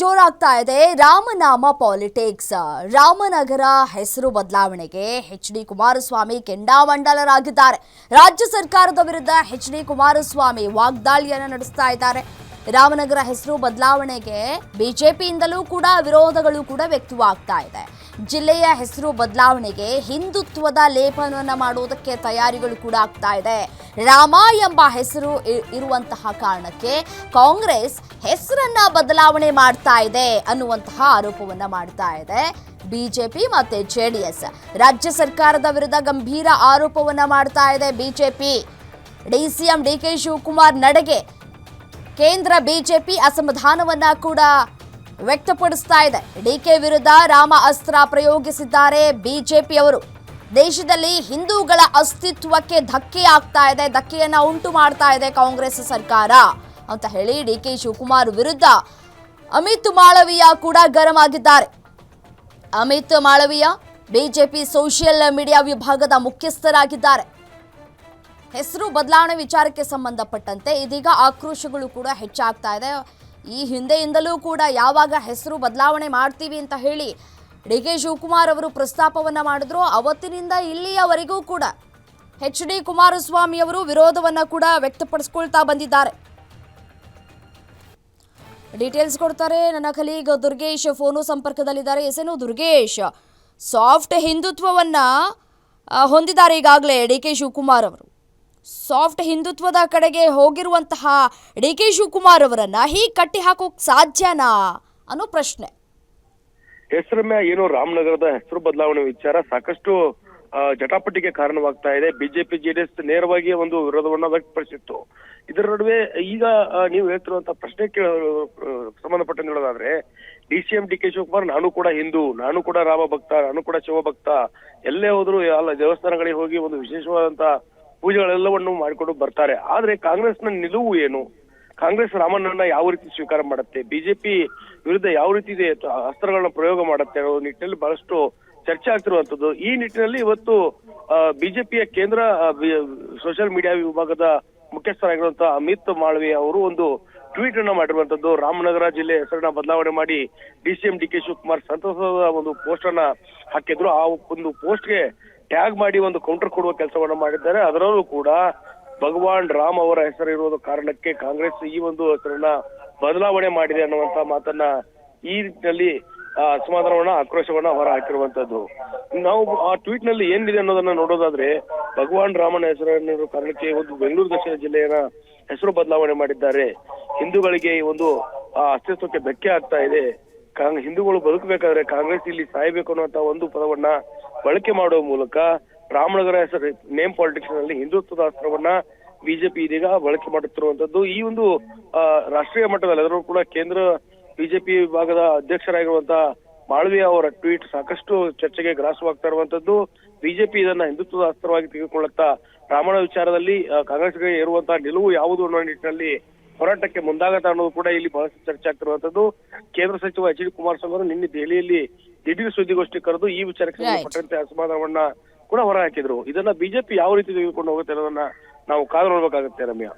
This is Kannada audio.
ಜೋರಾಗ್ತಾ ಇದೆ. ರಾಮನಾಮ ಪಾಲಿಟಿಕ್ಸ್, ರಾಮನಗರ ಹೆಸರು ಬದಲಾವಣೆಗೆ ಹೆಚ್ ಡಿ ಕುಮಾರಸ್ವಾಮಿ ಕೆಂಡಾಮಂಡಲರಾಗಿದ್ದಾರೆ. ರಾಜ್ಯ ಸರ್ಕಾರದ ವಿರುದ್ಧ ಹೆಚ್ ಡಿ ಕುಮಾರಸ್ವಾಮಿ ವಾಗ್ದಾಳಿಯನ್ನು ನಡೆಸ್ತಾ ಇದ್ದಾರೆ. ರಾಮನಗರ ಹೆಸರು ಬದಲಾವಣೆಗೆ ಬಿಜೆಪಿಯಿಂದಲೂ ಕೂಡ ವಿರೋಧಗಳು ಕೂಡ ವ್ಯಕ್ತವಾಗ್ತಾ ಇದೆ. ಜಿಲ್ಲೆಯ ಹೆಸರು ಬದಲಾವಣೆಗೆ ಹಿಂದುತ್ವದ ಲೇಪನವನ್ನು ಮಾಡುವುದಕ್ಕೆ ತಯಾರಿಗಳು ಕೂಡ ಆಗ್ತಾ ಇದೆ. ರಾಮ ಎಂಬ ಹೆಸರು ಇರುವಂತಹ ಕಾರಣಕ್ಕೆ ಕಾಂಗ್ರೆಸ್ ಹೆಸರನ್ನ ಬದಲಾವಣೆ ಮಾಡ್ತಾ ಇದೆ ಅನ್ನುವಂತಹ ಆರೋಪವನ್ನ ಮಾಡ್ತಾ ಇದೆ. ಬಿಜೆಪಿ ಮತ್ತೆ ಜೆಡಿಎಸ್ ರಾಜ್ಯ ಸರ್ಕಾರದ ವಿರುದ್ಧ ಗಂಭೀರ ಆರೋಪವನ್ನ ಮಾಡ್ತಾ ಇದೆ BJP. DCM D K Shivakumar ನಡೆಗೆ ಕೇಂದ್ರ ಬಿಜೆಪಿ ಅಸಮಾಧಾನವನ್ನ ಕೂಡ ವ್ಯಕ್ತಪಡಿಸ್ತಾ ಇದೆ. ಡಿಕೆ ವಿರುದ್ಧ ರಾಮ ಅಸ್ತ್ರ ಪ್ರಯೋಗಿಸಿದ್ದಾರೆ ಬಿಜೆಪಿಯವರು ದೇಶದಲ್ಲಿ ಹಿಂದೂಗಳ ಅಸ್ತಿತ್ವಕ್ಕೆ ಧಕ್ಕೆ ಆಗ್ತಾ ಇದೆ, ಧಕ್ಕೆಯನ್ನ ಉಂಟು ಮಾಡ್ತಾ ಇದೆ ಕಾಂಗ್ರೆಸ್ ಸರ್ಕಾರ ಅಂತ ಹೇಳಿ ಡಿ ಕೆ ಶಿವಕುಮಾರ್ ವಿರುದ್ಧ ಅಮಿತ್ ಮಾಳವಿಯಾ ಕೂಡ ಗರಂ ಆಗಿದ್ದಾರೆ. Amit Malviya BJP social media ವಿಭಾಗದ ಮುಖ್ಯಸ್ಥರಾಗಿದ್ದಾರೆ. ಹೆಸರು ಬದಲಾವಣೆ ವಿಚಾರಕ್ಕೆ ಸಂಬಂಧಪಟ್ಟಂತೆ ಇದೀಗ ಆಕ್ರೋಶಗಳು ಕೂಡ ಹೆಚ್ಚಾಗ್ತಾ ಇದೆ. ಈ ಹಿಂದೆಯಿಂದಲೂ ಕೂಡ ಯಾವಾಗ ಹೆಸರು ಬದಲಾವಣೆ ಮಾಡ್ತೀವಿ ಅಂತ ಹೇಳಿ ಡಿ ಕೆ ಶಿವಕುಮಾರ್ ಅವರು ಪ್ರಸ್ತಾಪವನ್ನು ಮಾಡಿದ್ರು. ಅವತ್ತಿನಿಂದ ಇಲ್ಲಿಯವರೆಗೂ ಕೂಡ ಎಚ್ ಡಿ ಕುಮಾರಸ್ವಾಮಿ ಅವರು ವಿರೋಧವನ್ನ ಕೂಡ ವ್ಯಕ್ತಪಡಿಸ್ಕೊಳ್ತಾ ಬಂದಿದ್ದಾರೆ. ಡೀಟೇಲ್ಸ್ ಕೊಡ್ತಾರೆ ನನ್ನ ಕಲೀಗ್ ದುರ್ಗೇಶ್. ಫೋನು ಸಂಪರ್ಕದಲ್ಲಿದ್ದಾರೆ. ಎಸೇನು ದುರ್ಗೇಶ್, ಸಾಫ್ಟ್ ಹಿಂದುತ್ವವನ್ನ ಹೊಂದಿದ್ದಾರೆ ಈಗಾಗಲೇ ಡಿ ಕೆ ಶಿವಕುಮಾರ್ ಅವರು. ಸಾಫ್ಟ್ ಹಿಂದುತ್ವದ ಕಡೆಗೆ ಹೋಗಿರುವಂತಹ ಡಿ ಕೆ ಶಿವಕುಮಾರ್ ಅವರನ್ನ ಹೀಗೆ ಕಟ್ಟಿ ಹಾಕೋಕ್ ಸಾಧ್ಯನಾ? ಅನ್ನೋ ಪ್ರಶ್ನೆ. ಹೆಸರು ಏನು ರಾಮನಗರದ ಹೆಸರು ಬದಲಾವಣೆ ವಿಚಾರ. ಸಾಕಷ್ಟು ಜಟಾಪಟಿಗೆ ಕಾರಣವಾಗ್ತಾ ಇದೆ. ಬಿಜೆಪಿ, ಜೆಡಿಎಸ್ ನೇರವಾಗಿ ಒಂದು ವಿರೋಧವನ್ನ ವ್ಯಕ್ತಪಡಿಸಿತ್ತು. ಇದರ ನಡುವೆ ಈಗ ನೀವು ಹೇಳ್ತಿರುವಂತ ಪ್ರಶ್ನೆ ಸಂಬಂಧಪಟ್ಟಂಗೆ ಹೇಳೋದಾದ್ರೆ, D C M, D K Shivakumar ನಾನು ಕೂಡ ಹಿಂದೂ, ನಾನು ಕೂಡ ರಾಮ ಭಕ್ತ, ನಾನು ಕೂಡ ಶಿವ ಭಕ್ತ, ಎಲ್ಲೇ ಹೋದ್ರು ಎಲ್ಲ ದೇವಸ್ಥಾನಗಳಿಗೆ ಹೋಗಿ ಒಂದು ವಿಶೇಷವಾದಂತ ಪೂಜೆಗಳೆಲ್ಲವನ್ನು ಮಾಡಿಕೊಂಡು ಬರ್ತಾರೆ. ಆದ್ರೆ ಕಾಂಗ್ರೆಸ್ನ ನಿಲುವು ಏನು? ಕಾಂಗ್ರೆಸ್ ರಾಮನನ್ನ ಯಾವ ರೀತಿ ಸ್ವೀಕಾರ ಮಾಡುತ್ತೆ? ಬಿಜೆಪಿ ವಿರುದ್ಧ ಯಾವ ರೀತಿ ಇದೆ? ಅಸ್ತ್ರಗಳನ್ನ ಪ್ರಯೋಗ ಮಾಡುತ್ತೆ ಅನ್ನೋ ನಿಟ್ಟಿನಲ್ಲಿ ಬಹಳಷ್ಟು ಚರ್ಚೆ ಆಗ್ತಿರುವಂತದ್ದು. ಈ ನಿಟ್ಟಿನಲ್ಲಿ ಇವತ್ತು ಬಿಜೆಪಿಯ ಕೇಂದ್ರ ಸೋಷಿಯಲ್ ಮೀಡಿಯಾ ವಿಭಾಗದ ಮುಖ್ಯಸ್ಥರಾಗಿರುವಂತಹ ಅಮಿತ್ ಮಾಳ್ವಿ ಅವರು ಒಂದು ಟ್ವೀಟ್ ಅನ್ನ ಮಾಡಿರುವಂತದ್ದು. ರಾಮನಗರ ಜಿಲ್ಲೆ ಹೆಸರನ್ನ ಬದಲಾವಣೆ ಮಾಡಿ D C M D K Shivakumar ಸಂತಸದ ಒಂದು ಪೋಸ್ಟ್ ಅನ್ನ ಹಾಕಿದ್ರು. ಆ ಒಂದು ಪೋಸ್ಟ್ಗೆ ಟ್ಯಾಗ್ ಮಾಡಿ ಒಂದು ಕೌಂಟರ್ ಕೊಡುವ ಕೆಲಸವನ್ನ ಮಾಡಿದ್ದಾರೆ. ಅದರಲ್ಲೂ ಕೂಡ ಭಗವಾನ್ ರಾಮ್ ಅವರ ಹೆಸರು ಇರುವುದು ಕಾರಣಕ್ಕೆ ಕಾಂಗ್ರೆಸ್ ಈ ಒಂದು ಹೆಸರನ್ನ ಬದಲಾವಣೆ ಮಾಡಿದೆ ಅನ್ನುವಂತ ಮಾತನ್ನ ಈ ನಿಟ್ಟಿನಲ್ಲಿ ಅಸಮಾಧಾನವನ್ನ ಆಕ್ರೋಶವನ್ನ ಹೊರ ಹಾಕಿರುವಂತದ್ದು ನಾವು ಆ ಟ್ವೀಟ್ನಲ್ಲಿ ಏನಿದೆ ಅನ್ನೋದನ್ನ ನೋಡೋದಾದ್ರೆ ಭಗವಾನ್ ರಾಮನ ಹೆಸರನ್ನು ಕಾರಣಕ್ಕೆ ಒಂದು ಬೆಂಗಳೂರು ದಕ್ಷಿಣ ಜಿಲ್ಲೆಯನ್ನ ಹೆಸರು ಬದಲಾವಣೆ ಮಾಡಿದ್ದಾರೆ. ಹಿಂದೂಗಳಿಗೆ ಈ ಒಂದು ಆ, ಅಸ್ತಿತ್ವಕ್ಕೆ ಧಕ್ಕೆ ಆಗ್ತಾ ಇದೆ. ಹಿಂದೂಗಳು ಬದುಕಬೇಕಾದ್ರೆ ಕಾಂಗ್ರೆಸ್ ಇಲ್ಲಿ ಸಾಯಬೇಕು ಅನ್ನುವಂತ ಒಂದು ಪದವನ್ನ ಬಳಕೆ ಮಾಡುವ ಮೂಲಕ ರಾಮನಗರ ಹೆಸರು, ನೇಮ್ ಪಾಲಿಟಿಕ್ಸ್ನಲ್ಲಿ ಹಿಂದುತ್ವದ ಅಸ್ತ್ರವನ್ನ ಬಿಜೆಪಿ ಇದೀಗ ಬಳಕೆ ಮಾಡುತ್ತಿರುವಂತದ್ದು. ಈ ಒಂದು ರಾಷ್ಟ್ರೀಯ ಮಟ್ಟದಲ್ಲಿ ಅದರಲ್ಲೂ ಕೂಡ ಕೇಂದ್ರ ಬಿಜೆಪಿ ವಿಭಾಗದ ಅಧ್ಯಕ್ಷರಾಗಿರುವಂತಹ ಮಾಳವಿಯ ಅವರ ಟ್ವೀಟ್ ಸಾಕಷ್ಟು ಚರ್ಚೆಗೆ ಗ್ರಾಸವಾಗ್ತಾ ಇರುವಂತದ್ದು. ಬಿಜೆಪಿ ಇದನ್ನ ಹಿಂದುತ್ವದ ಅಸ್ತ್ರವಾಗಿ ತೆಗೆದುಕೊಳ್ಳುತ್ತಾ ರಾಮನ ವಿಚಾರದಲ್ಲಿ ಕಾಂಗ್ರೆಸ್ಗೆ ಇರುವಂತಹ ನಿಲುವು ಯಾವುದು ಅನ್ನೋ ನಿಟ್ಟಿನಲ್ಲಿ ಹೋರಾಟಕ್ಕೆ ಮುಂದಾಗತ್ತ ಅನ್ನೋದು ಕೂಡ ಇಲ್ಲಿ ಬಹಳಷ್ಟು ಚರ್ಚೆ ಆಗ್ತಿರುವಂತದ್ದು ಕೇಂದ್ರ ಸಚಿವ ಎಚ್ ಡಿ ಕುಮಾರಸ್ವಾಮಿ ಅವರು ನಿನ್ನೆ ದೆಹಲಿಯಲ್ಲಿ ದಿಢೀರ್ ಸುದ್ದಿಗೋಷ್ಠಿ ಕರೆದು ಈ ವಿಚಾರಕ್ಕೆ. ಸಂಬಂಧಪಟ್ಟಂತೆ ಅಸಮಾಧಾನವನ್ನ ಕೂಡ ಹೊರ ಹಾಕಿದ್ರು ಇದನ್ನ ಬಿಜೆಪಿ ಯಾವ ರೀತಿ ತೆಗೆದುಕೊಂಡು ಹೋಗುತ್ತೆ ಅನ್ನೋದನ್ನ ನಾವು ಕಾದು ನೋಡ್ಬೇಕಾಗುತ್ತೆ ರಮ್ಯಾ